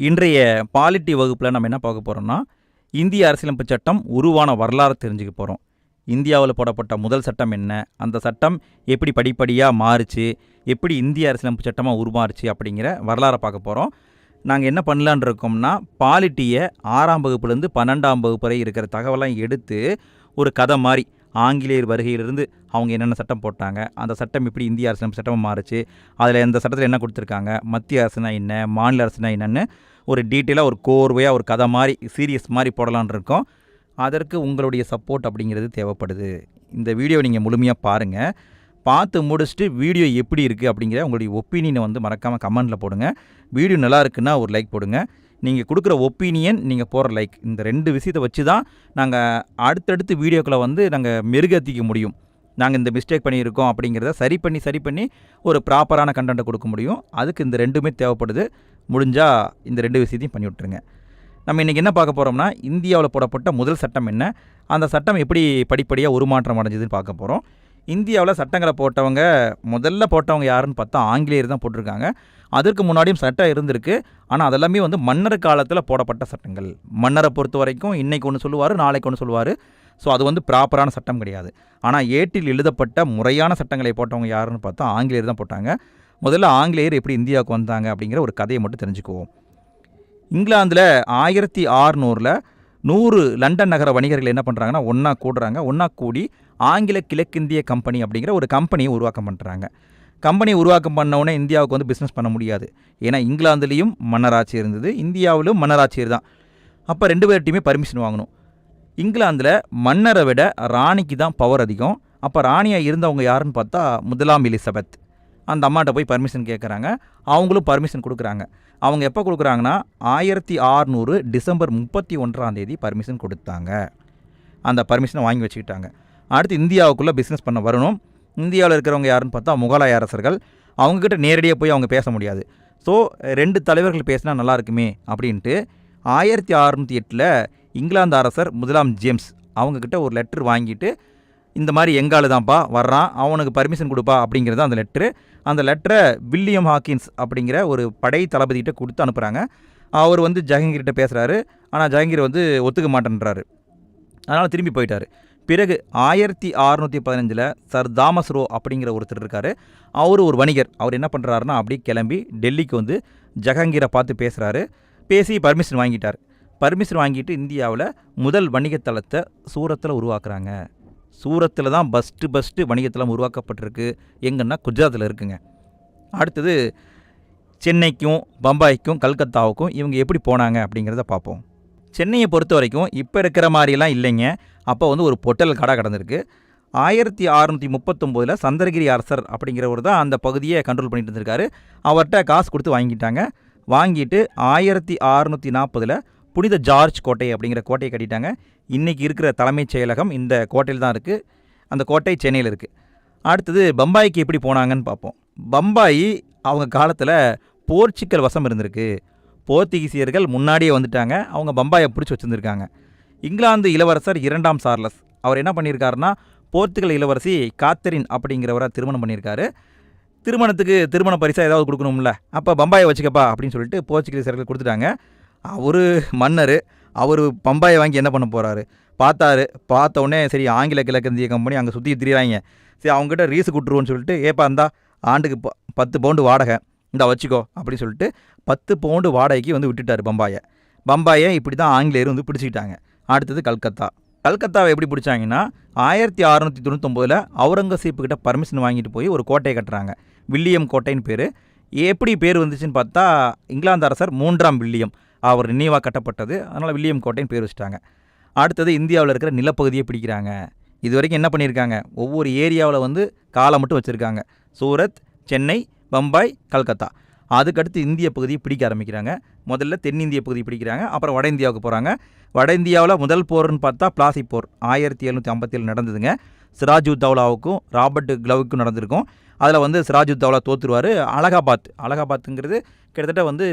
இன்றைய பாலிட்டி வகுப்பில் நம்ம என்ன பார்க்க போகிறோம்னா இந்திய அரசியலமைப்பு சட்டம் உருவான வரலாறு தெரிஞ்சுக்க போகிறோம் இந்தியாவில் போடப்பட்ட முதல் சட்டம் என்ன? அந்த சட்டம் எப்படி படிப்படியாக மாறுச்சு? எப்படி இந்திய அரசியலமைப்பு சட்டமாக உருமாறுச்சு அப்படிங்கிற வரலாறை பார்க்க போகிறோம் நாங்கள் என்ன பண்ணலான் இருக்கோம்னா பாலிட்டியை ஆறாம் வகுப்புலேருந்து பன்னெண்டாம் வகுப்பு வரை இருக்கிற தகவலாம் எடுத்து ஒரு கதை மாதிரி ஆங்கிலேயர் வருகையிலிருந்து அவங்க என்னென்ன சட்டம் போட்டாங்க அந்த சட்டம் எப்படி இந்திய அரசு சட்டமாக மாறுச்சு அதில் இந்த சட்டத்தில் என்ன கொடுத்துருக்காங்க மத்திய அரசுனா என்ன மாநில அரசுனா என்னென்னு ஒரு டீட்டெயிலாக ஒரு கோர்வையாக ஒரு கதை மாதிரி சீரியஸ் மாதிரி போடலான்னு இருக்கோம். அதற்கு உங்களுடைய சப்போர்ட் அப்படிங்கிறது தேவைப்படுது. இந்த வீடியோ நீங்கள் முழுமையாக பாருங்கள் பார்த்து முடிச்சுட்டு வீடியோ எப்படி இருக்குது அப்படிங்கிற உங்களுடைய ஒப்பீனியனை வந்து மறக்காமல் கமெண்டில் போடுங்க. வீடியோ நல்லா இருக்குன்னா ஒரு லைக் போடுங்க. நீங்கள் கொடுக்குற ஒப்பீனியன் நீங்கள் போடுற லைக் இந்த ரெண்டு விஷயத்தை வச்சு தான் நாங்கள் அடுத்தடுத்து வீடியோக்களை வந்து நாங்கள் மெருகேற்றிக்க முடியும். நாங்கள் இந்த மிஸ்டேக் பண்ணியிருக்கோம் அப்படிங்கிறத சரி பண்ணி சரி பண்ணி ஒரு ப்ராப்பரான கண்டென்ட்டை கொடுக்க முடியும். அதுக்கு இந்த ரெண்டுமே தேவைப்படுது. முடிஞ்சால் இந்த ரெண்டு விஷயத்தையும் பண்ணி விட்ருங்க நம்ம இன்றைக்கி என்ன பார்க்க போகிறோம்னா இந்தியாவில் போடப்பட்ட முதல் சட்டம் என்ன? அந்த சட்டம் எப்படி படிப்படியாக உருமாற்றம் அடைஞ்சதுன்னு பார்க்க போகிறோம் இந்தியாவில் சட்டங்களை போட்டவங்க முதல்ல போட்டவங்க யாருன்னு பார்த்தா ஆங்கிலேயர் தான் போட்டிருக்காங்க. அதற்கு முன்னாடியும் சட்டம் இருந்திருக்கு. ஆனால் அதெல்லாமே வந்து மன்னர் காலத்தில் போடப்பட்ட சட்டங்கள். மன்னரை பொறுத்த வரைக்கும் இன்றைக்கி ஒன்று சொல்லுவார் நாளைக்கு ஒன்று சொல்லுவார். ஸோ அது வந்து ப்ராப்பரான சட்டம் கிடையாது. ஆனால் ஏட்டில் எழுதப்பட்ட முறையான சட்டங்களை போட்டவங்க யாருன்னு பார்த்தா ஆங்கிலேயர் தான் போட்டாங்க. முதல்ல ஆங்கிலேயர் எப்படி இந்தியாவுக்கு வந்தாங்க அப்படிங்கிற ஒரு கதையை மட்டும் தெரிஞ்சுக்குவோம். இங்கிலாந்தில் ஆயிரத்தி ஆறுநூறில் நூறு லண்டன் நகர வணிகர்கள் என்ன பண்ணுறாங்கன்னா ஒன்றா கூடுறாங்க. ஒன்றா கூடி ஆங்கில கிழக்கிந்திய கம்பெனி அப்படிங்கிற ஒரு கம்பெனியை உருவாக்கம் பண்ணுறாங்க கம்பெனி உருவாக்கம் பண்ணவுடனே இந்தியாவுக்கு வந்து பிஸ்னஸ் பண்ண முடியாது. ஏன்னா இங்கிலாந்துலேயும் மன்னராட்சி இருந்தது இந்தியாவிலும் மன்னராட்சி தான். அப்போ ரெண்டு பேர்ட்டையுமே பர்மிஷன் வாங்கணும். இங்கிலாந்தில் மன்னரை விட ராணிக்கு தான் பவர் அதிகம். அப்போ ராணியாக இருந்தவங்க யாருன்னு பார்த்தா முதலாம் எலிசபெத். அந்த அம்மாட்ட போய் பர்மிஷன் கேட்குறாங்க அவங்களும் பர்மிஷன் கொடுக்குறாங்க. அவங்க எப்போ கொடுக்குறாங்கன்னா ஆயிரத்தி ஆறுநூறு டிசம்பர் முப்பத்தி ஒன்றாம் தேதி பர்மிஷன் கொடுத்தாங்க. அந்த பர்மிஷனை வாங்கி வச்சுக்கிட்டாங்க. அடுத்து இந்தியாவுக்குள்ளே பிஸ்னஸ் பண்ண வரணும். இந்தியாவில் இருக்கிறவங்க யாருன்னு பார்த்தா முகலாய அரசர்கள். அவங்கக்கிட்ட நேரடியாக போய் அவங்க பேச முடியாது. ஸோ ரெண்டு தலைவர்கள் பேசினா நல்லா இருக்குமே அப்படின்ட்டு ஆயிரத்தி அறநூற்றி எட்டில் இங்கிலாந்து அரசர் முதலாம் ஜேம்ஸ் அவங்கக்கிட்ட ஒரு லெட்ரு வாங்கிட்டு இந்த மாதிரி எங்காலு தான்ப்பா வர்றான். அவனுக்கு பர்மிஷன் கொடுப்பா. அப்படிங்கிறது அந்த லெட்ரு அந்த லெட்டரை வில்லியம் ஹாக்கின்ஸ் அப்படிங்கிற ஒரு படை தளபதிகிட்ட கொடுத்து அனுப்புகிறாங்க அவர் வந்து ஜஹங்கீர்கிட்ட பேசுகிறாரு ஆனால் ஜஹங்கீர் வந்து ஒத்துக்க மாட்டேன்றாரு. அதனால் திரும்பி போயிட்டார். பிறகு ஆயிரத்தி அறநூற்றி பதினஞ்சில் சர் தாமஸ் ரோ அப்படிங்கிற ஒருத்தர் இருக்கார். அவர் ஒரு வணிகர். அவர் என்ன பண்ணுறாருன்னா அப்படியே கிளம்பி டெல்லிக்கு வந்து ஜஹங்கீரை பார்த்து பேசுகிறாரு பேசி பர்மிஷன் வாங்கிட்டார். பர்மிஷன் வாங்கிட்டு இந்தியாவில் முதல் வணிகத்தலத்தை சூரத்தில் உருவாக்குறாங்க. சூரத்தில் தான் பஸ்ட்டு பஸ்ட்டு வணிகத்தலம் உருவாக்கப்பட்டிருக்கு. எங்கன்னா குஜராத்தில் இருக்குங்க. அடுத்தது சென்னைக்கும் பம்பாய்க்கும் கல்கத்தாவுக்கும் இவங்க எப்படி போனாங்க அப்படிங்கிறத பார்ப்போம். சென்னையை பொறுத்த வரைக்கும் இப்போ இருக்கிற மாதிரிலாம் இல்லைங்க. அப்போ வந்து ஒரு பொட்டல் கடை கிடந்திருக்கு. ஆயிரத்தி அறநூற்றி முப்பத்தொம்போதில் சந்திரகிரி அரசர் அப்படிங்கிறவர் தான் அந்த பகுதியை கண்ட்ரோல் பண்ணிட்டு இருந்திருக்காரு. அவர்கிட்ட காசு கொடுத்து வாங்கிட்டாங்க. வாங்கிட்டு ஆயிரத்தி அறநூற்றி நாற்பதில் புனித ஜார்ஜ் கோட்டை அப்படிங்கிற கோட்டையை கட்டிட்டாங்க. இன்றைக்கி இருக்கிற தலைமைச் செயலகம் இந்த கோட்டையில் தான் இருக்குது அந்த கோட்டை சென்னையில் இருக்குது அடுத்தது பம்பாய்க்கு எப்படி போனாங்கன்னு பார்ப்போம். பம்பாய் அவங்க காலத்தில் போர்ச்சுக்கல் வசம் இருந்திருக்கு. போர்த்துகீசியர்கள் முன்னாடியே வந்துட்டாங்க. அவங்க பம்பாயை பிடிச்சி வச்சுருந்துருக்காங்க. இங்கிலாந்து இளவரசர் இரண்டாம் சார்லஸ். அவர் என்ன பண்ணியிருக்காருன்னா போர்த்துகல் இளவரசி காத்தரின் அப்படிங்கிறவரை திருமணம் பண்ணியிருக்காரு. திருமணத்துக்கு திருமண பரிசாக ஏதாவது கொடுக்கணும்ல அப்போ பம்பாயை வச்சுக்கப்பா அப்படின்னு சொல்லிட்டு போர்ச்சுகீசியர்கள் கொடுத்துட்டாங்க. அவர் மன்னர் அவர் பம்பாயை வாங்கி என்ன பண்ண போகிறாரு பார்த்தாரு. பார்த்த உடனே சரி ஆங்கில கிழக்கிந்திய கம்பெனி அங்கே சுற்றி திரியிறாங்க. சரி அவங்ககிட்ட ரீஸு கொடுத்துருவோன்னு சொல்லிட்டு ஏப்பா இருந்தா ஆண்டுக்கு ப பத்து பவுண்டு வாடகை. இந்தா வச்சுக்கோ அப்படின்னு சொல்லிட்டு பத்து பவுண்டு வாடகைக்கு வந்து விட்டுட்டார் பம்பாயை. பம்பாயை இப்படி தான் ஆங்கிலேயர் வந்து பிடிச்சிக்கிட்டாங்க. அடுத்தது கல்கத்தா. கல்கத்தாவை எப்படி பிடிச்சாங்கன்னா ஆயிரத்தி அறநூற்றி தொண்ணூத்தொம்போதில் அவுரங்கசீப்புக்கிட்ட பர்மிஷன் வாங்கிட்டு போய் ஒரு கோட்டையை கட்டுறாங்க. வில்லியம் கோட்டைன்னு பேர். எப்படி பேர் வந்துச்சுன்னு பார்த்தா இங்கிலாந்து அரசர் மூன்றாம் வில்லியம். அவர் நினைவாக கட்டப்பட்டது. அதனால் வில்லியம் கோட்டைன்னு பேர் வச்சுட்டாங்க. அடுத்தது இந்தியாவில் இருக்கிற நிலப்பகுதியை பிடிக்கிறாங்க. இது வரைக்கும் என்ன பண்ணியிருக்காங்க? ஒவ்வொரு ஏரியாவில் வந்து காலை மட்டும் வச்சுருக்காங்க. சூரத் சென்னை பம்பாய் கல்கத்தா. அதுக்கடுத்து இந்திய பகுதியை பிடிக்க ஆரம்பிக்கிறாங்க. முதல்ல தென்னிந்திய பகுதி பிடிக்கிறாங்க. அப்புறம் வட இந்தியாவுக்கு போகிறாங்க வட இந்தியாவில் முதல் போர்னு பார்த்தா பிளாசி போர். ஆயிரத்தி எழுநூற்றி ஐம்பத்தேழு நடந்ததுங்க. சிராஜுத்தௌலாவுக்கும் ராபர்ட் க்ளவுக்கும் நடந்திருக்கும். அதில் வந்து சிராஜுத்தௌலா தோற்றுருவார் அலகாபாத். அலகாபாத்துங்கிறது கிட்டத்தட்ட வந்து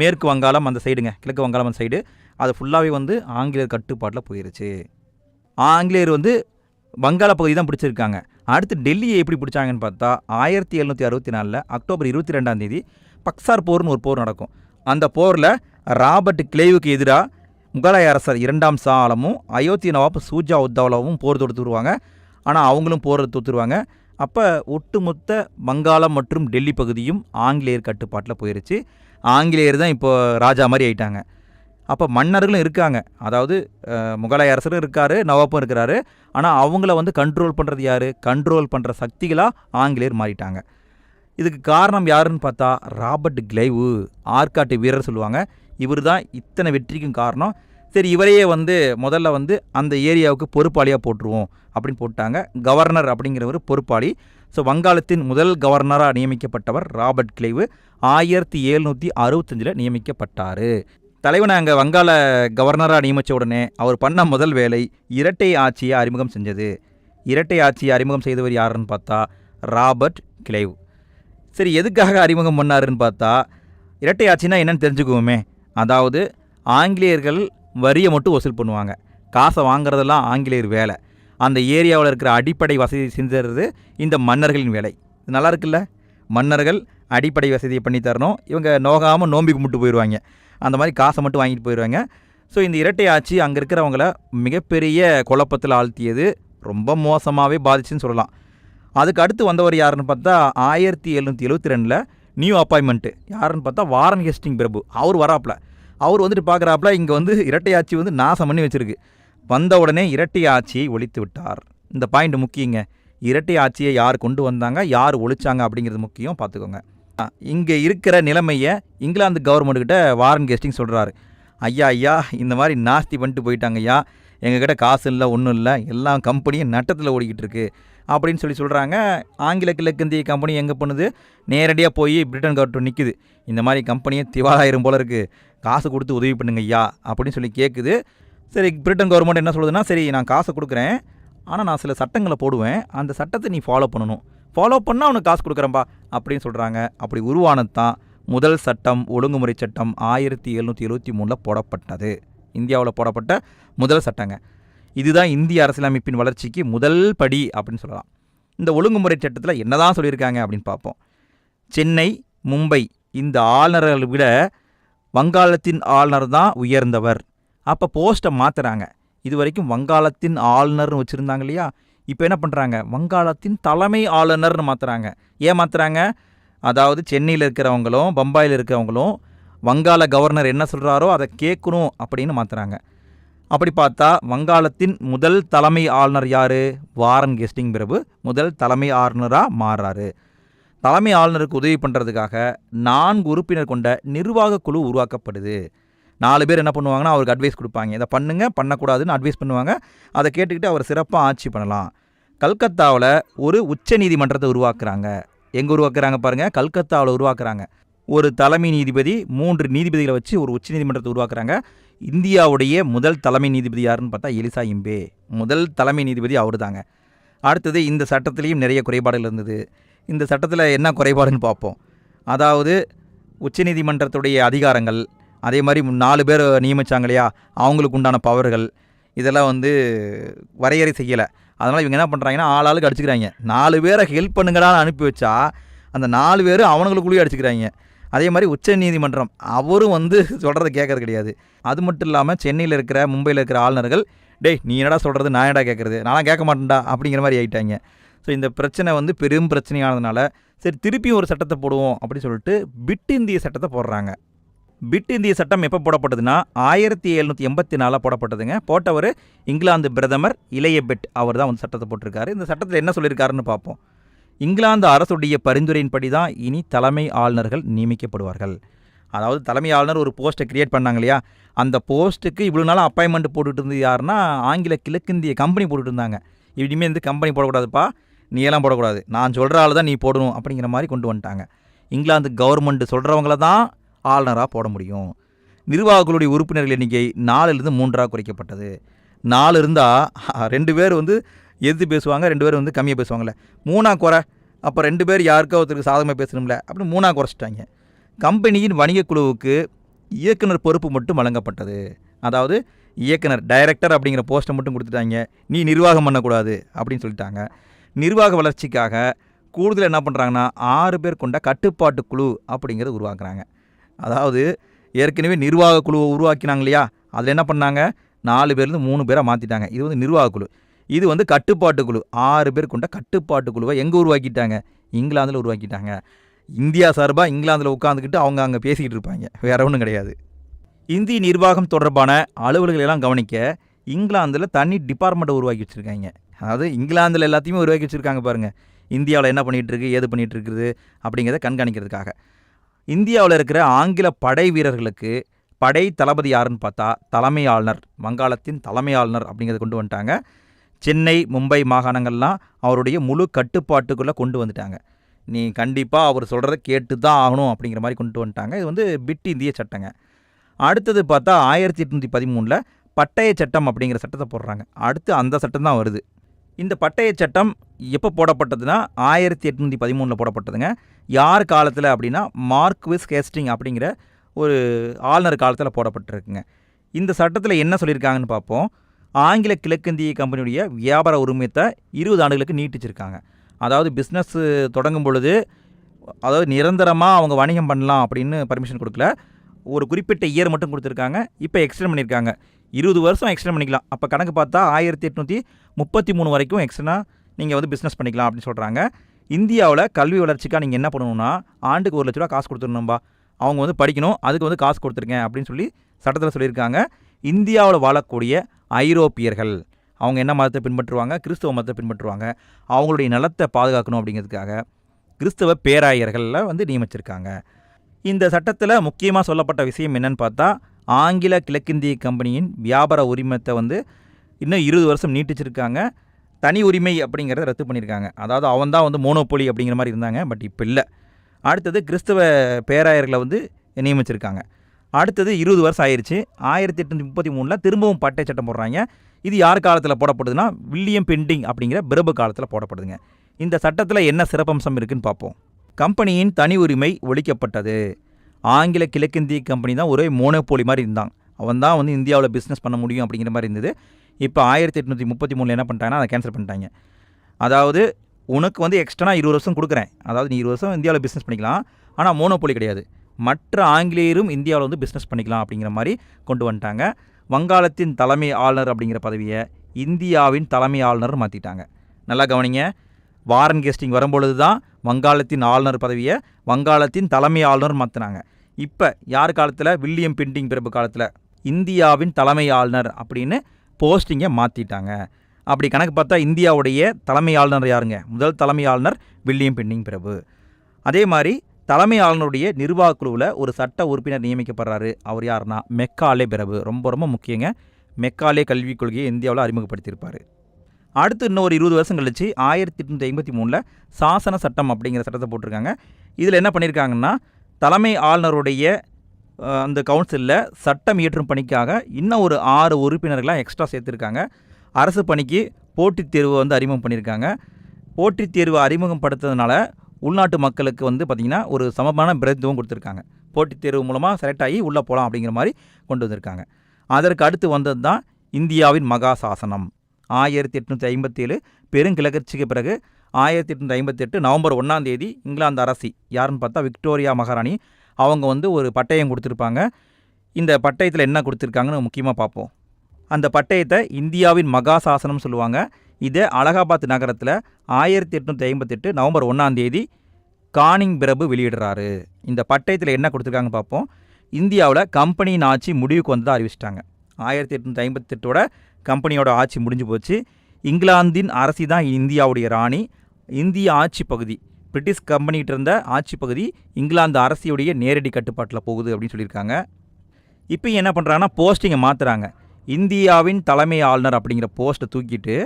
மேற்கு வங்காளம் அந்த சைடுங்க. கிழக்கு வங்காளம் அந்த சைடு. அது ஃபுல்லாகவே வந்து ஆங்கிலேயர் கட்டுப்பாட்டில் போயிருச்சு. ஆங்கிலேயர் வந்து வங்காள பகுதி தான் பிடிச்சிருக்காங்க. அடுத்து டெல்லியை எப்படி பிடிச்சாங்கன்னு பார்த்தா ஆயிரத்தி எழுநூற்றி அறுபத்தி நாலில் அக்டோபர் இருபத்தி ரெண்டாம் தேதி பக்சார் போர்னு ஒரு போர் நடக்கும். அந்த போரில் ராபர்ட் கிளேவுக்கு எதிராக முகலாய அரசர் இரண்டாம் சா ஆலமும் அயோத்தி நவாப் சூஜா உத்தாவலாவும் போர் தொடுத்துருவாங்க ஆனால் அவங்களும் போர் தொடுத்துருவாங்க அப்போ ஒட்டுமொத்த வங்காளம் மற்றும் டெல்லி பகுதியும் ஆங்கிலேயர் கட்டுப்பாட்டில் போயிருச்சு. ஆங்கிலேயர் தான் இப்போ ராஜா மாதிரி ஆயிட்டாங்க. அப்போ மன்னர்களும் இருக்காங்க. அதாவது முகலாய அரசரும் இருக்காரு நவாப்பும் இருக்கிறாரு. ஆனால் அவங்கள வந்து கண்ட்ரோல் பண்ணுறது யார்? கண்ட்ரோல் பண்ணுற சக்திகளாக ஆங்கிலேயர் மாறிட்டாங்க. இதுக்கு காரணம் யாருன்னு பார்த்தா ராபர்ட் கிளைவு ஆர்காட்டு வீரர் சொல்லுவாங்க. இவர் தான் இத்தனை வெற்றிக்கும் காரணம். சரி இவரையே வந்து முதல்ல வந்து அந்த ஏரியாவுக்கு பொறுப்பாளியாக போட்டுருவோம் அப்படின்னு போட்டாங்க. கவர்னர் அப்படிங்கிறவர் பொறுப்பாளி. ஸோ வங்காளத்தின் முதல் கவர்னராக நியமிக்கப்பட்டவர் ராபர்ட் கிளைவு. ஆயிரத்தி எழுநூற்றி அறுபத்தஞ்சில் நியமிக்கப்பட்டார். தலைவனை அங்கே வங்காள கவர்னராக நியமித்த உடனே அவர் பண்ண முதல் வேலை இரட்டை ஆட்சியை அறிமுகம் செஞ்சது. இரட்டை ஆட்சியை அறிமுகம் செய்தவர் யாருன்னு பார்த்தா ராபர்ட் கிளைவ். சரி எதுக்காக அறிமுகம் பண்ணாருன்னு பார்த்தா இரட்டை ஆட்சினா என்னன்னு தெரிஞ்சுக்குவோமே. அதாவது ஆங்கிலேயர்கள் வரியை மட்டும் வசூல் பண்ணுவாங்க. காசை வாங்குறதெல்லாம் ஆங்கிலேயர் வேலை. அந்த ஏரியாவில் இருக்கிற அடிப்படை வசதி செஞ்சுறது இந்த மன்னர்களின் வேலை. இது நல்லா இருக்குல்ல? மன்னர்கள் அடிப்படை வசதியை பண்ணி தரணும் இவங்க நோகாமல் நோம்பி கும்பிட்டு போயிடுவாங்க. அந்த மாதிரி காசை மட்டும் வாங்கிட்டு போயிடுவாங்க. ஸோ இந்த இரட்டை ஆட்சி அங்கே இருக்கிறவங்கள மிகப்பெரிய குழப்பத்தில் ஆழ்த்தியது. ரொம்ப மோசமாகவே பாதிச்சுன்னு சொல்லலாம். அதுக்கு அடுத்து வந்தவர் யாருன்னு பார்த்தா ஆயிரத்தி எழுநூற்றி எழுபத்தி ரெண்டில் நியூ அப்பாயின்மெண்ட்டு யாருன்னு பார்த்தா வாரன் ஹெஸ்டிங் பிரபு. அவர் வராப்புல. அவர் வந்துட்டு பார்க்குறாப்புல இங்கே வந்து இரட்டை ஆட்சி வந்து நாசம் பண்ணி வச்சிருக்கு. வந்த உடனே இரட்டை ஆட்சியை ஒழித்து விட்டார். இந்த பாயிண்ட் முக்கியங்க. இரட்டை ஆட்சியை யார் கொண்டு வந்தாங்க? யார் ஒழிச்சாங்க அப்படிங்கிறது முக்கியம். பார்த்துக்கோங்க. இங்கே இருக்கிற நிலைமையை இங்கிலாந்து கவர்மெண்ட்டுக்கிட்ட வாரன் கெஸ்டிங் சொல்கிறாரு ஐயா ஐயா இந்த மாதிரி நாஸ்தி பண்ணிட்டு போயிட்டாங்க ஐயா. எங்ககிட்ட காசு இல்லை ஒன்றும் இல்லை. எல்லா கம்பெனியும் நட்டத்தில் ஓடிக்கிட்டு இருக்கு. அப்படின்னு சொல்லி சொல்கிறாங்க ஆங்கில கிழக்கிந்திய கம்பெனி எங்கே பண்ணுது? நேரடியாக போய் பிரிட்டன் கவர்மெண்ட் நிற்குது இந்த மாதிரி கம்பெனியை திவாலாயிரம் போல இருக்குது காசு கொடுத்து உதவி பண்ணுங்க ஐயா. அப்படின்னு சொல்லி கேட்குது சரி பிரிட்டன் கவர்மெண்ட் என்ன சொல்லுதுன்னா சரி நான் காசை கொடுக்குறேன். ஆனால் நான் சில சட்டங்களை போடுவேன். அந்த சட்டத்தை நீ ஃபாலோ பண்ணணும். ஃபாலோ பண்ணால் அவனுக்கு காசு கொடுக்குறேன்பா அப்படின்னு சொல்கிறாங்க அப்படி உருவானது தான் முதல் சட்டம் ஒழுங்குமுறை சட்டம் ஆயிரத்தி எழுநூற்றி எழுபத்தி மூணில் போடப்பட்டது. இந்தியாவில் போடப்பட்ட முதல் சட்டங்க. இதுதான் இந்திய அரசியலமைப்பின் வளர்ச்சிக்கு முதல் படி அப்படின்னு சொல்லலாம். இந்த ஒழுங்குமுறை சட்டத்தில் என்னதான் சொல்லியிருக்காங்க அப்படின்னு பார்ப்போம். சென்னை மும்பை இந்த ஆளுநர்களை விட வங்காளத்தின் ஆளுநர் தான் உயர்ந்தவர். அப்போ போஸ்ட்டை மாற்றுறாங்க இது வரைக்கும் வங்காளத்தின் ஆளுநர்னு வச்சுருந்தாங்க இல்லையா? இப்போ என்ன பண்ணுறாங்க வங்காளத்தின் தலைமை ஆளுநர்னு மாற்றுறாங்க ஏன் மாற்றுறாங்க அதாவது சென்னையில் இருக்கிறவங்களும் பம்பாயில் இருக்கிறவங்களும் வங்காள கவர்னர் என்ன சொல்கிறாரோ அதை கேட்கணும் அப்படின்னு மாற்றுறாங்க அப்படி பார்த்தா வங்காளத்தின் முதல் தலைமை ஆளுநர் யார்? வாரன் கெஸ்டிங் பிரபு முதல் தலைமை ஆளுநராக மாறுறாரு. தலைமை ஆளுநருக்கு உதவி பண்ணுறதுக்காக நான்கு உறுப்பினர் கொண்ட நிர்வாக குழு உருவாக்கப்படுது. நாலு பேர் என்ன பண்ணுவாங்கன்னா அவருக்கு அட்வைஸ் கொடுப்பாங்க. இதை பண்ணுங்க பண்ணக்கூடாதுன்னு அட்வைஸ் பண்ணுவாங்க. அதை கேட்டுக்கிட்டு அவர் சிறப்பாக ஆட்சி பண்ணலாம். கல்கத்தாவில் ஒரு உச்ச நீதிமன்றத்தை உருவாக்குறாங்க. எங்கே உருவாக்குறாங்க பாருங்கள் கல்கத்தாவில் உருவாக்குறாங்க. ஒரு தலைமை நீதிபதி மூன்று நீதிபதிகளை வச்சு ஒரு உச்ச நீதிமன்றத்தை உருவாக்குறாங்க. இந்தியாவுடைய முதல் தலைமை நீதிபதி யாருன்னு பார்த்தா எலிசா இம்பே முதல் தலைமை நீதிபதி அவர் தாங்க அடுத்தது இந்த சட்டத்திலையும் நிறைய குறைபாடுகள் இருந்தது. இந்த சட்டத்தில் என்ன குறைபாடுன்னு பார்ப்போம். அதாவது உச்சநீதிமன்றத்துடைய அதிகாரங்கள் அதே மாதிரி நாலு பேர் நியமித்தாங்க இல்லையா அவங்களுக்கு உண்டான பவர்கள். இதெல்லாம் வந்து வரையறை செய்யலை. அதனால் இவங்க என்ன பண்ணுறாங்கன்னா ஆள் ஆளுக்கு அடிச்சுக்கிறாங்க. நாலு பேரை ஹெல்ப் பண்ணுங்கடான்னு அனுப்பி வச்சா அந்த நாலு பேர் அவனுங்களுக்குள்ளேயே அடிச்சுக்கிறாங்க. அதே மாதிரி உச்ச நீதிமன்றம் அவரும் வந்து சொல்கிறத கேட்கறது கிடையாது. அது மட்டும் இல்லாமல் சென்னையில் இருக்கிற மும்பையில் இருக்கிற ஆளுநர்கள் டேய் நீ என்னடா சொல்கிறது நான் என்னடா கேட்குறது? நான் கேட்க மாட்டேன்டா அப்படிங்கிற மாதிரி ஆகிட்டாங்க ஸோ இந்த பிரச்சனை வந்து பெரும் பிரச்சனையானதுனால சரி திருப்பியும் ஒரு சட்டத்தை போடுவோம் அப்படின்னு சொல்லிட்டு பிட் இந்திய சட்டத்தை போடுறாங்க. பிட் இந்திய சட்டம் எப்போ போடப்பட்டதுன்னா ஆயிரத்தி எழுநூற்றி எண்பத்தி நாலாக போடப்பட்டதுங்க. போட்டவர் இங்கிலாந்து பிரதமர் இளைய பெட் அவர் தான் வந்து சட்டத்தை போட்டிருக்காரு. இந்த சட்டத்தில் என்ன சொல்லியிருக்காருன்னு பார்ப்போம். இங்கிலாந்து அரசுடைய பரிந்துரையின்படி தான் இனி தலைமை ஆளுநர்கள் நியமிக்கப்படுவார்கள். அதாவது தலைமை ஆளுநர் ஒரு போஸ்ட்டை கிரியேட் பண்ணாங்க இல்லையா? அந்த போஸ்ட்டுக்கு இவ்வளோ நாள் அப்பாயின்மெண்ட் போட்டுட்டு இருந்தது யாருன்னா ஆங்கில கிழக்கிந்திய கம்பெனி போட்டுட்டு இருந்தாங்க. இனிமேல் இந்த கம்பெனி போடக்கூடாதுப்பா? நீ எல்லாம் போடக்கூடாது. நான் சொல்கிற ஆள் தான் நீ போடணும் அப்படிங்கிற மாதிரி கொண்டு வந்துட்டாங்க. இங்கிலாந்து கவர்மெண்ட் சொல்கிறவங்கள தான் ஆளுநராக போட முடியும். நிர்வாகிகளுடைய உறுப்பினர்கள் எண்ணிக்கை நாலுலேருந்து மூன்றாக குறைக்கப்பட்டது. நாலு இருந்தால் ரெண்டு பேர் வந்து எதிர்த்து பேசுவாங்க ரெண்டு பேர் வந்து கம்மியாக பேசுவாங்கள்ல மூணா குறை அப்போ ரெண்டு பேர் யாருக்கோ ஒருத்தருக்கு சாதகமாக பேசணும்ல அப்படின்னு மூணா குறைச்சிட்டாங்க. கம்பெனியின் வணிக குழுவுக்கு இயக்குனர் பொறுப்பு மட்டும் வழங்கப்பட்டது. அதாவது இயக்குனர் டைரக்டர் அப்படிங்கிற போஸ்ட்டை மட்டும் கொடுத்துட்டாங்க. நீ நிர்வாகம் பண்ணக்கூடாது அப்படின்னு சொல்லிட்டாங்க. நிர்வாக வளர்ச்சிக்காக கூடுதல் என்ன பண்ணுறாங்கன்னா ஆறு பேர் கொண்ட கட்டுப்பாட்டு குழு அப்படிங்கிறத உருவாக்குறாங்க. அதாவது ஏற்கனவே நிர்வாக குழுவை உருவாக்கினாங்க இல்லையா? அதில் என்ன பண்ணாங்க? நாலு பேர்லேருந்து மூணு பேராக மாற்றிட்டாங்க இது வந்து நிர்வாக குழு. இது வந்து கட்டுப்பாட்டு குழு. ஆறு பேர் கொண்ட கட்டுப்பாட்டு குழுவை எங்கே உருவாக்கிட்டாங்க? இங்கிலாந்தில் உருவாக்கிட்டாங்க. இந்தியா சார்பாக இங்கிலாந்தில் உட்காந்துக்கிட்டு அவங்க அங்கே பேசிக்கிட்டு இருப்பாங்க. வேற ஒன்றும் கிடையாது. இந்திய நிர்வாகம் தொடர்பான அலுவல்களெல்லாம் கவனிக்க இங்கிலாந்தில் தனி டிபார்ட்மெண்ட்டை உருவாக்கி வச்சுருக்காங்க. அதாவது இங்கிலாந்தில் எல்லாத்தையுமே உருவாக்கி வச்சுருக்காங்க பாருங்கள் இந்தியாவில் என்ன பண்ணிகிட்ருக்கு ஏது பண்ணிகிட்ருக்குது அப்படிங்கிறத கண்காணிக்கிறதுக்காக. இந்தியாவில் இருக்கிற ஆங்கில படை வீரர்களுக்கு படை தளபதி யாருன்னு பார்த்தா தலைமை ஆளுநர் வங்காளத்தின் தலைமை ஆளுநர் அப்படிங்கிறத கொண்டு வந்துட்டாங்க. சென்னை மும்பை மாகாணங்கள்லாம் அவருடைய முழு கட்டுப்பாட்டுக்குள்ளே கொண்டு வந்துட்டாங்க. நீ கண்டிப்பாக அவர் சொல்கிறத கேட்டு தான் ஆகணும் அப்படிங்கிற மாதிரி கொண்டு வந்துட்டாங்க. இது வந்து பிட் இந்திய சட்டங்க. அடுத்தது பார்த்தா ஆயிரத்தி எட்நூற்றி பதிமூணில் பட்டய சட்டம் அப்படிங்கிற சட்டத்தை போடுறாங்க. அடுத்து அந்த சட்டம் தான் வருது. இந்த பட்டய சட்டம் எப்போ போடப்பட்டதுன்னா ஆயிரத்தி எட்நூற்றி பதிமூணில் போடப்பட்டதுங்க. யார் காலத்தில் அப்படின்னா மார்க்விஸ் ஹேஸ்டிங் அப்படிங்கிற ஒரு ஆளுநர் காலத்தில் போடப்பட்டிருக்குங்க. இந்த சட்டத்தில் என்ன சொல்லியிருக்காங்கன்னு பார்ப்போம். ஆங்கில கிழக்கிந்திய கம்பெனியுடைய வியாபார உரிமையத்தை இருபது ஆண்டுகளுக்கு நீட்டிச்சிருக்காங்க. அதாவது பிஸ்னஸ் தொடங்கும் பொழுது அதாவது நிரந்தரமாக அவங்க வணிகம் பண்ணலாம் அப்படின்னு பர்மிஷன் கொடுக்கல. ஒரு குறிப்பிட்ட இயர் மட்டும் கொடுத்துருக்காங்க. இப்போ எக்ஸ்டெண்ட் பண்ணியிருக்காங்க. இருபது வருஷம் எக்ஸ்டெண்ட் பண்ணிக்கலாம். அப்போ கணக்கு பார்த்தா ஆயிரத்தி எட்நூற்றி முப்பத்தி மூணு வரைக்கும் எக்ஸ்ட்ரா நீங்கள் வந்து பிஸ்னஸ் பண்ணிக்கலாம் அப்படின்னு சொல்கிறாங்க இந்தியாவில் கல்வி வளர்ச்சிக்காக நீங்கள் என்ன பண்ணணும்னா ஆண்டுக்கு ஒரு லட்ச ரூபா காசு கொடுத்துடணும்பா. அவங்க வந்து படிக்கணும் அதுக்கு வந்து காசு கொடுத்துருக்கேன் அப்படின்னு சொல்லி சட்டத்தில் சொல்லியிருக்காங்க. இந்தியாவில் வாழக்கூடிய ஐரோப்பியர்கள் அவங்க என்ன மதத்தை பின்பற்றுவாங்க? கிறிஸ்தவ மதத்தை பின்பற்றுவாங்க. அவங்களுடைய நலத்தை பாதுகாக்கணும் அப்படிங்கிறதுக்காக கிறிஸ்தவ பேராயர்களில் வந்து நியமிச்சிருக்காங்க. இந்த சட்டத்தில் முக்கியமாக சொல்லப்பட்ட விஷயம் என்னன்னு பார்த்தா ஆங்கில கிழக்கிந்திய கம்பெனியின் வியாபார உரிமத்தை வந்து இன்னும் இருபது வருஷம் நீட்டிச்சிருக்காங்க. தனி உரிமை அப்படிங்கிறத ரத்து பண்ணியிருக்காங்க. அதாவது அவன் தான் வந்து மோனோபோலி அப்படிங்கிற மாதிரி இருந்தாங்க பட் இப்போ இல்லை. அடுத்தது கிறிஸ்தவ பேராயர்களை வந்து நியமிச்சிருக்காங்க. அடுத்தது இருபது வருஷம் ஆயிடுச்சு ஆயிரத்தி எட்நூற்றி முப்பத்தி மூணில் திரும்பவும் பட்டை சட்டம் போடுறாங்க. இது யார் காலத்தில் போடப்படுதுன்னா வில்லியம் பெண்டிங் அப்படிங்கிற பிரபு காலத்தில் போடப்படுதுங்க. இந்த சட்டத்தில் என்ன சிறப்பம்சம் இருக்குதுன்னு பார்ப்போம். கம்பெனியின் தனி உரிமை ஒழிக்கப்பட்டது. ஆங்கில கிழக்கிந்திய கம்பெனி தான் ஒரே மோனோபோலி மாதிரி இருந்தாங்க. அவன் தான் வந்து இந்தியாவில் பிஸ்னஸ் பண்ண முடியும் அப்படிங்கிற மாதிரி இருந்தது. இப்போ ஆயிரத்தி எட்நூற்றி முப்பத்தி மூணில் என்ன பண்ணிட்டாங்கன்னா அதை கேன்சல் பண்ணிட்டாங்க. அதாவது உனக்கு வந்து எக்ஸ்ட்ரா இருபது வருஷம் கொடுக்குறேன். அதாவது நீ இருபது வருஷம் இந்தியாவில் பிஸ்னஸ் பண்ணிக்கலாம். ஆனால் மோனோபோலி கிடையாது. மற்ற ஆங்கிலேயரும் இந்தியாவில் வந்து பிஸ்னஸ் பண்ணிக்கலாம் அப்படிங்கிற மாதிரி கொண்டு வந்துட்டாங்க. வங்காளத்தின் தலைமை ஆளுநர் அப்படிங்கிற பதவியை இந்தியாவின் தலைமை ஆளுநர் மாற்றிட்டாங்க நல்லா கவனிங்க. வாரன் கெஸ்டிங் வரும்பொழுது தான் வங்காளத்தின் ஆளுநர் பதவியை வங்காளத்தின் தலைமை ஆளுநர் மாற்றினாங்க இப்போ யார் காலத்தில்? வில்லியம் பெண்டிங் பிறப்பு காலத்தில். இந்தியாவின் தலைமை ஆளுநர் அப்படின்னு போஸ்டிங்கை மாற்றிட்டாங்க அப்படி கணக்கு பார்த்தா இந்தியாவுடைய தலைமை ஆளுநர் யாருங்க? முதல் தலைமை ஆளுநர் வில்லியம் பெண்டிங் பிரபு. அதே மாதிரி தலைமை ஆளுநருடைய நிர்வாக குழுவில் ஒரு சட்ட உறுப்பினர் நியமிக்கப்படுறாரு. அவர் யாருன்னா? மெக்காலே பிரபு. ரொம்ப ரொம்ப முக்கியங்க. மெக்காலே கல்விக் கொள்கையை இந்தியாவில் அறிமுகப்படுத்தியிருப்பார். அடுத்து இன்னொரு இருபது வருஷம் கழிச்சு ஆயிரத்தி எட்நூற்றி ஐம்பத்தி மூணில் சாசன சட்டம் அப்படிங்கிற சட்டத்தை போட்டிருக்காங்க. இதில் என்ன பண்ணியிருக்காங்கன்னா தலைமை ஆளுநருடைய அந்த கவுன்சிலில் சட்டம் இயற்றும் பணிக்காக இன்னும் ஒரு ஆறு உறுப்பினர்களாக எக்ஸ்ட்ரா சேர்த்துருக்காங்க. அரசு பணிக்கு போட்டித் தேர்வு வந்து அறிமுகம் பண்ணியிருக்காங்க. போட்டித் தேர்வு அறிமுகப்படுத்துறதுனால உள்நாட்டு மக்களுக்கு வந்து பார்த்திங்கன்னா ஒரு சமமான பிரதித்துவம் கொடுத்துருக்காங்க. போட்டித் தேர்வு மூலமாக செலக்ட் ஆகி உள்ளே போகலாம் அப்படிங்கிற மாதிரி கொண்டு வந்திருக்காங்க. அதற்கு அடுத்து வந்தது தான் இந்தியாவின் மகா சாசனம். ஆயிரத்தி எட்நூற்றி ஐம்பத்தேழு பெருங்கிளர்ச்சிக்கு பிறகு ஆயிரத்தி எட்நூற்றி ஐம்பத்தெட்டு நவம்பர் ஒன்றாம் தேதி இங்கிலாந்து அரசி யாருன்னு பார்த்தா விக்டோரியா மகாராணி அவங்க வந்து ஒரு பட்டயம் கொடுத்துருப்பாங்க. இந்த பட்டயத்தில் என்ன கொடுத்துருக்காங்கன்னு முக்கியமாக பார்ப்போம். அந்த பட்டயத்தை இந்தியாவின் மகா சாசனம் சொல்லுவாங்க. இதை அலகாபாத் நகரத்தில் ஆயிரத்தி எட்நூற்றி ஐம்பத்தெட்டு நவம்பர் ஒன்றாம் தேதி கானிங் பிரபு வெளியிடுறாரு. இந்த பட்டயத்தில் என்ன கொடுத்துருக்காங்கன்னு பார்ப்போம். இந்தியாவில் கம்பெனியின் ஆட்சி முடிவுக்கு வந்ததாக அறிவிச்சிட்டாங்க. ஆயிரத்தி எட்நூற்றி ஐம்பத்தெட்டோட கம்பெனியோட ஆட்சி முடிஞ்சு போச்சு. இங்கிலாந்தின் அரசி தான் இந்தியாவுடைய ராணி. இந்திய ஆட்சி பகுதி பிரிட்டிஷ் கம்பெனிகிட்ட இருந்த ஆட்சி பகுதி இங்கிலாந்து அரசியுடைய நேரடி கட்டுப்பாட்டில் போகுது அப்படின்னு சொல்லியிருக்காங்க. இப்போ என்ன பண்ணுறாங்கன்னா போஸ்டிங்கை மாற்றுறாங்க இந்தியாவின் தலைமை ஆளுநர் அப்படிங்கிற போஸ்ட்டை தூக்கிட்டு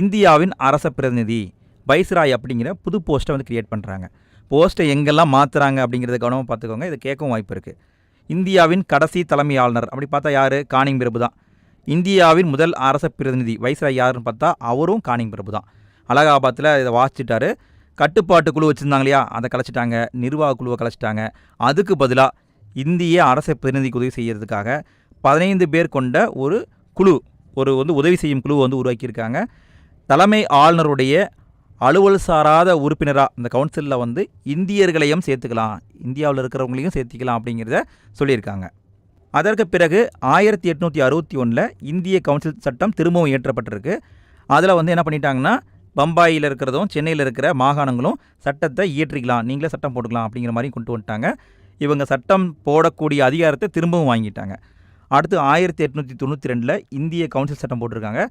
இந்தியாவின் அரச பிரதிநிதி பைஸ்ராய் அப்படிங்கிற புது போஸ்ட்டை வந்து கிரியேட் பண்ணுறாங்க போஸ்ட்டை எங்கெல்லாம் மாற்றுறாங்க அப்படிங்கிறத கவனமாக பார்த்துக்கோங்க. இது கேட்கவும் வாய்ப்பு இருக்குது இந்தியாவின் கடைசி தலைமை ஆளுநர் அப்படி பார்த்தா யார்? காணிங் பிரபு தான். இந்தியாவின் முதல் அரச பிரதிநிதி வைஸ்ராய் யாருன்னு பார்த்தா அவரும் காணிங் பிரபு தான். அலகாபாத்தில் இதை வாசிச்சிட்டாரு. கட்டுப்பாட்டு குழு வச்சுருந்தாங்க இல்லையா? அதை கலைச்சிட்டாங்க. நிர்வாக குழுவை கலைச்சிட்டாங்க. அதுக்கு பதிலாக இந்திய அரசை பிரதிநிதிக்கு உதவி செய்கிறதுக்காக பதினைந்து பேர் கொண்ட ஒரு குழு ஒரு வந்து உதவி செய்யும் குழு வந்து உருவாக்கியிருக்காங்க. தலைமை ஆளுநருடைய அலுவல் சாராத உறுப்பினராக இந்த கவுன்சிலில் வந்து இந்தியர்களையும் சேர்த்துக்கலாம். இந்தியாவில் இருக்கிறவங்களையும் சேர்த்துக்கலாம் அப்படிங்கிறத சொல்லியிருக்காங்க. அதற்கு பிறகு ஆயிரத்தி எட்நூற்றி அறுபத்தி ஒன்றில் இந்திய கவுன்சில் சட்டம் திரும்பவும் இயற்றப்பட்டிருக்கு. அதில் வந்து என்ன பண்ணிட்டாங்கன்னா பம்பாயில் இருக்கிறதும் சென்னையில் இருக்கிற மாகாணங்களும் சட்டத்தை இயற்றிக்கலாம். நீங்களே சட்டம் போட்டுக்கலாம் அப்படிங்கிற மாதிரி கொண்டு வந்துட்டாங்க. இவங்க சட்டம் போடக்கூடிய அதிகாரத்தை திரும்பவும் வாங்கிட்டாங்க. அடுத்து ஆயிரத்தி எட்நூற்றி தொண்ணூற்றி ரெண்டில் இந்திய கவுன்சில் சட்டம் போட்டிருக்காங்க.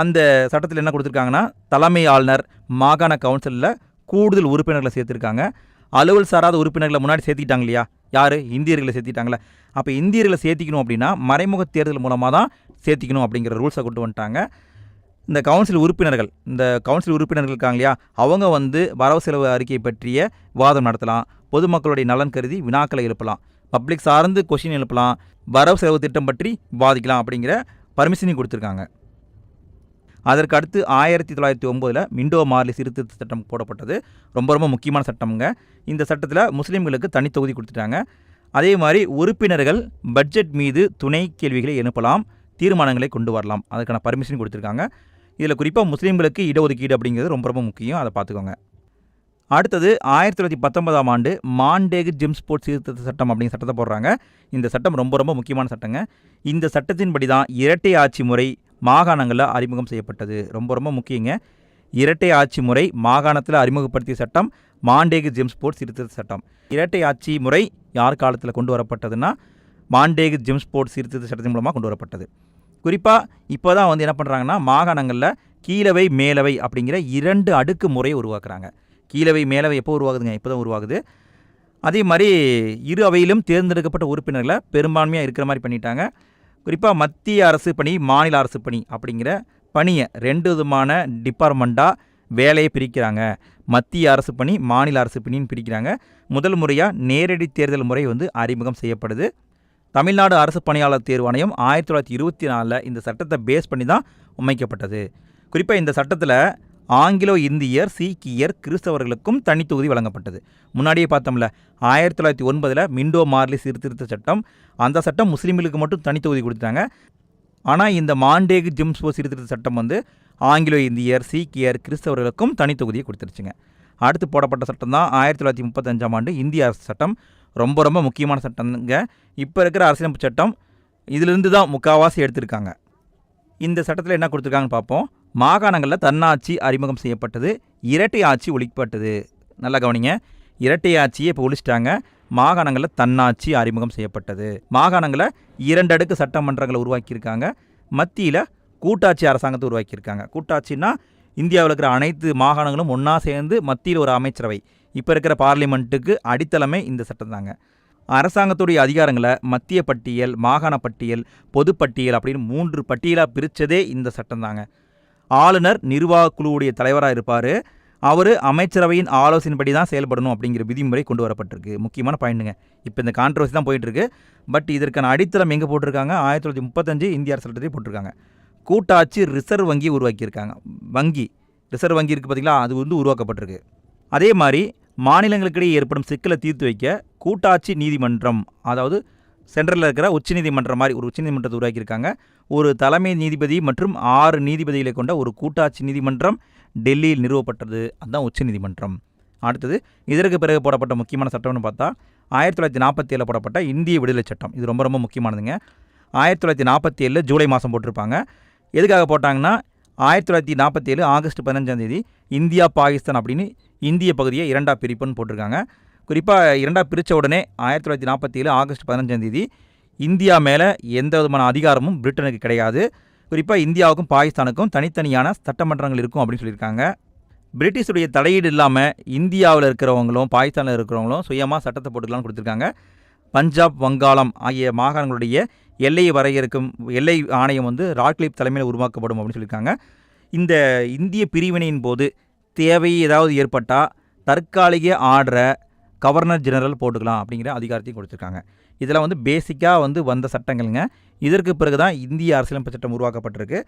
அந்த சட்டத்தில் என்ன கொடுத்துருக்காங்கன்னா தலைமை ஆளுநர் மாகாண கவுன்சிலில் கூடுதல் உறுப்பினர்களை சேர்த்துருக்காங்க. அலுவல் சாராத உறுப்பினர்களை முன்னாடி சேர்த்திட்டாங்க இல்லையா? யார்? இந்தியர்களை சேர்த்திட்டாங்களே அப்போ இந்தியர்களை சேர்த்திக்கணும் அப்படின்னா மறைமுக தேர்தல் மூலமாக தான் சேர்த்திக்கணும் அப்படிங்கிற ரூல்ஸை கொண்டு வந்துட்டாங்க. இந்த கவுன்சில் உறுப்பினர்கள் இந்த கவுன்சில் உறுப்பினர்கள் இருக்காங்க இல்லையா அவங்க வந்து வரவு செலவு அறிக்கை பற்றிய வாதம் நடத்தலாம். பொதுமக்களுடைய நலன் கருதி வினாக்களை எழுப்பலாம். பப்ளிக் சார்ந்து கொஷின் எழுப்பலாம். வரவு செலவு திட்டம் பற்றி விவாதிக்கலாம் அப்படிங்கிற பர்மிஷனையும் கொடுத்துருக்காங்க. அதற்கு அடுத்து ஆயிரத்தி தொள்ளாயிரத்தி ஒம்போதில் மிண்டோ மார்லி சீர்திருத்த சட்டம் போடப்பட்டது. ரொம்ப ரொம்ப முக்கியமான சட்டம்ங்க. இந்த சட்டத்தில் முஸ்லீம்களுக்கு தனி தொகுதி கொடுத்துட்டாங்க. அதே மாதிரி உறுப்பினர்கள் பட்ஜெட் மீது துணை கேள்விகளை எழுப்பலாம் தீர்மானங்களை கொண்டு வரலாம். அதுக்கான பர்மிஷன் கொடுத்துருக்காங்க. இதில் குறிப்பாக முஸ்லீம்களுக்கு இடஒதுக்கீடு அப்படிங்கிறது ரொம்ப ரொம்ப முக்கியம். அதை பார்த்துக்கோங்க. அடுத்தது ஆயிரத்தி தொள்ளாயிரத்தி பத்தொன்பதாம் ஆண்டு மாண்டேகு ஜிம் ஸ்போர்ட்ஸ் சீர்திருத்த சட்டம் அப்படிங்கிற சட்டத்தை போடுறாங்க. இந்த சட்டம் ரொம்ப ரொம்ப முக்கியமான சட்டங்க. இந்த சட்டத்தின்படி தான் இரட்டை ஆட்சி முறை மாகாணங்களில் அறிமுகம் செய்யப்பட்டது. ரொம்ப ரொம்ப முக்கியங்க. இரட்டை ஆட்சி முறை மாகாணத்தில் அறிமுகப்படுத்திய சட்டம் மாண்டேகு ஜிம் ஸ்போர்ட்ஸ் சீர்திருத்த சட்டம். இரட்டை ஆட்சி முறை யார் காலத்தில் கொண்டு வரப்பட்டதுன்னா மாண்டேகு ஜிம் ஸ்போர்ட்ஸ் சீர்திருத்த சட்டத்தின் மூலமாக கொண்டு வரப்பட்டது. குறிப்பாக இப்போ தான் வந்து என்ன பண்ணுறாங்கன்னா மாகாணங்களில் கீழவை மேலவை அப்படிங்கிற இரண்டு அடுக்கு முறையை உருவாக்குறாங்க. கீழவை மேலவை எப்போ உருவாகுதுங்க? இப்போ தான் உருவாகுது. அதே மாதிரி இரு அவையிலும் தேர்ந்தெடுக்கப்பட்ட உறுப்பினர்களை பெரும்பான்மையாக இருக்கிற மாதிரி பண்ணிட்டாங்க. குறிப்பாக மத்திய அரசு பணி மாநில அரசு பணி அப்படிங்கிற பணியை ரெண்டு விதமான டிபார்ட்மெண்ட்டாக வேலையை பிரிக்கிறாங்க. மத்திய அரசு பணி மாநில அரசு பணின்னு பிரிக்கிறாங்க. முதல் முறையாக நேரடி தேர்தல் முறை வந்து அறிமுகம் செய்யப்படுது. தமிழ்நாடு அரசு பணியாளர் தேர்வாணையம் ஆயிரத்தி தொள்ளாயிரத்தி இருபத்தி நாலில் இந்த சட்டத்தை பேஸ் பண்ணி தான் அமைக்கப்பட்டது. குறிப்பாக இந்த சட்டத்தில் ஆங்கிலோ இந்தியர் சீக்கியர் கிறிஸ்தவர்களுக்கும் தனித்தொகுதி வழங்கப்பட்டது. முன்னாடியே பார்த்தோம்ல ஆயிரத்தி தொள்ளாயிரத்தி ஒன்பதில் மிண்டோ மார்லி சீர்திருத்த சட்டம் அந்த சட்டம் முஸ்லீம்களுக்கு மட்டும் தனித்தொகுதி கொடுத்தாங்க. ஆனால் இந்த மாண்டேகு ஜிம்ஸ்போ சீர்திருத்த சட்டம் வந்து ஆங்கிலோ இந்தியர் சீக்கியர் கிறிஸ்தவர்களுக்கும் தனித்தொகுதியை கொடுத்துருச்சுங்க. அடுத்து போடப்பட்ட சட்டம் தான் ஆயிரத்தி தொள்ளாயிரத்தி முப்பத்தஞ்சாம் ஆண்டு இந்திய அரசு சட்டம். ரொம்ப ரொம்ப முக்கியமான சட்டங்க. இப்போ இருக்கிற அரசியலமைப்பு சட்டம் இதிலிருந்து தான் முக்காவாசி எடுத்திருக்காங்க. இந்த சட்டத்தில் என்ன கொடுத்துருக்காங்கன்னு பார்ப்போம் மாகாணங்களில் தன்னாட்சி அறிமுகம் செய்யப்பட்டது. இரட்டை ஆட்சி ஒழிக்கப்பட்டது. நல்லா கவனிங்க. இரட்டை ஆட்சியை இப்போ ஒழிச்சிட்டாங்க. மாகாணங்களில் தன்னாட்சி அறிமுகம் செய்யப்பட்டது. மாகாணங்களில் இரண்டு அடுக்கு சட்டமன்றங்களை உருவாக்கியிருக்காங்க. மத்தியில் கூட்டாட்சி அரசாங்கத்தை உருவாக்கியிருக்காங்க. கூட்டாட்சின்னா இந்தியாவில் இருக்கிற அனைத்து மாகாணங்களும் ஒன்றா சேர்ந்து மத்தியில் ஒரு அமைச்சரவை. இப்போ இருக்கிற பார்லிமெண்ட்டுக்கு அடித்தளமே இந்த சட்டம் தாங்க. அரசாங்கத்துடைய அதிகாரங்களை மத்திய பட்டியல் மாகாண பட்டியல் பொதுப்பட்டியல் அப்படின்னு மூன்று பட்டியலாக பிரித்ததே இந்த சட்டம் தாங்க. ஆளுநர் நிர்வாக குழுவுடைய தலைவராக இருப்பார். அவர் அமைச்சரவையின் ஆலோசனைப்படி தான் செயல்படணும் அப்படிங்கிற விதிமுறை கொண்டு வரப்பட்டிருக்கு. முக்கியமான பாயிண்ட்டுங்க. இப்போ இந்த கான்ட்ரவர்சி தான் போயிட்டுருக்கு. பட் இதற்கான அடித்தளம் எங்கே போட்டிருக்காங்க? ஆயிரத்தி தொள்ளாயிரத்தி முப்பத்தஞ்சு இந்திய அரசு சட்டத்தை போட்டிருக்காங்க. கூட்டாட்சி ரிசர்வ் வங்கி உருவாக்கியிருக்காங்க. வங்கி. ரிசர்வ் வங்கி இருக்குது பார்த்தீங்களா அது வந்து உருவாக்கப்பட்டிருக்கு. அதே மாதிரி மாநிலங்களுக்கிடையே ஏற்படும் சிக்கலை தீர்த்து வைக்க கூட்டாட்சி நீதிமன்றம் அதாவது சென்ட்ரலில் இருக்கிற உச்சநீதிமன்றம் மாதிரி ஒரு உச்சநீதிமன்றத்தை உருவாக்கியிருக்காங்க. ஒரு தலைமை நீதிபதி மற்றும் ஆறு நீதிபதிகளை கொண்ட ஒரு கூட்டாட்சி நீதிமன்றம் டெல்லியில் நிறுவப்பட்டது. அதுதான் உச்சநீதிமன்றம் அடுத்தது இதற்கு பிறகு போடப்பட்ட முக்கியமான சட்டம்னு பார்த்தா ஆயிரத்தி தொள்ளாயிரத்தி நாற்பத்தி ஏழில் போடப்பட்ட இந்திய விடுதலை சட்டம். இது ரொம்ப ரொம்ப முக்கியமானதுங்க. ஆயிரத்தி தொள்ளாயிரத்தி நாற்பத்தி ஏழில் ஜூலை மாதம் போட்டிருப்பாங்க. எதுக்காக போட்டாங்கன்னா ஆயிரத்தி தொள்ளாயிரத்தி நாற்பத்தி ஏழு ஆகஸ்ட் பதினஞ்சாம் தேதி இந்தியா பாகிஸ்தான் அப்படின்னு இந்திய பகுதியை இரண்டாக பிரிப்புன்னு போட்டிருக்காங்க. குறிப்பாக இரண்டாக பிரித்த உடனே ஆயிரத்தி தொள்ளாயிரத்தி நாற்பத்தி ஏழு ஆகஸ்ட் பதினஞ்சாம் தேதி இந்தியா மேலே எந்த விதமான அதிகாரமும் பிரிட்டனுக்கு கிடையாது. குறிப்பாக இந்தியாவுக்கும் பாகிஸ்தானுக்கும் தனித்தனியான சட்டமன்றங்கள் இருக்கும் அப்படின்னு சொல்லியிருக்காங்க. பிரிட்டிஷுடைய தலையீடு இல்லாமல் இந்தியாவில் இருக்கிறவங்களும் பாகிஸ்தானில் இருக்கிறவங்களும் சுயமாக சட்டத்தை போட்டுக்கலாம்னு கொடுத்துருக்காங்க. பஞ்சாப் வங்காளம் ஆகிய மாகாணங்களுடைய எல்லையை வரையறுக்கும் எல்லை ஆணையம் வந்து ராக்லிப் தலைமையில் உருவாக்கப்படும் அப்படின்னு சொல்லியிருக்காங்க. இந்த இந்திய பிரிவினையின் போது தேவை ஏதாவது ஏற்பட்டால் தற்காலிக ஆர்டரை கவர்னர் ஜெனரல் போட்டுக்கலாம் அப்படிங்கிற அதிகாரத்தையும் கொடுத்துருக்காங்க. இதெல்லாம் வந்து பேசிக்காக வந்து வந்த சட்டங்கள்ங்க. இதற்கு பிறகு தான் இந்திய அரசியலமைப்பு சட்டம் உருவாக்கப்பட்டிருக்கு.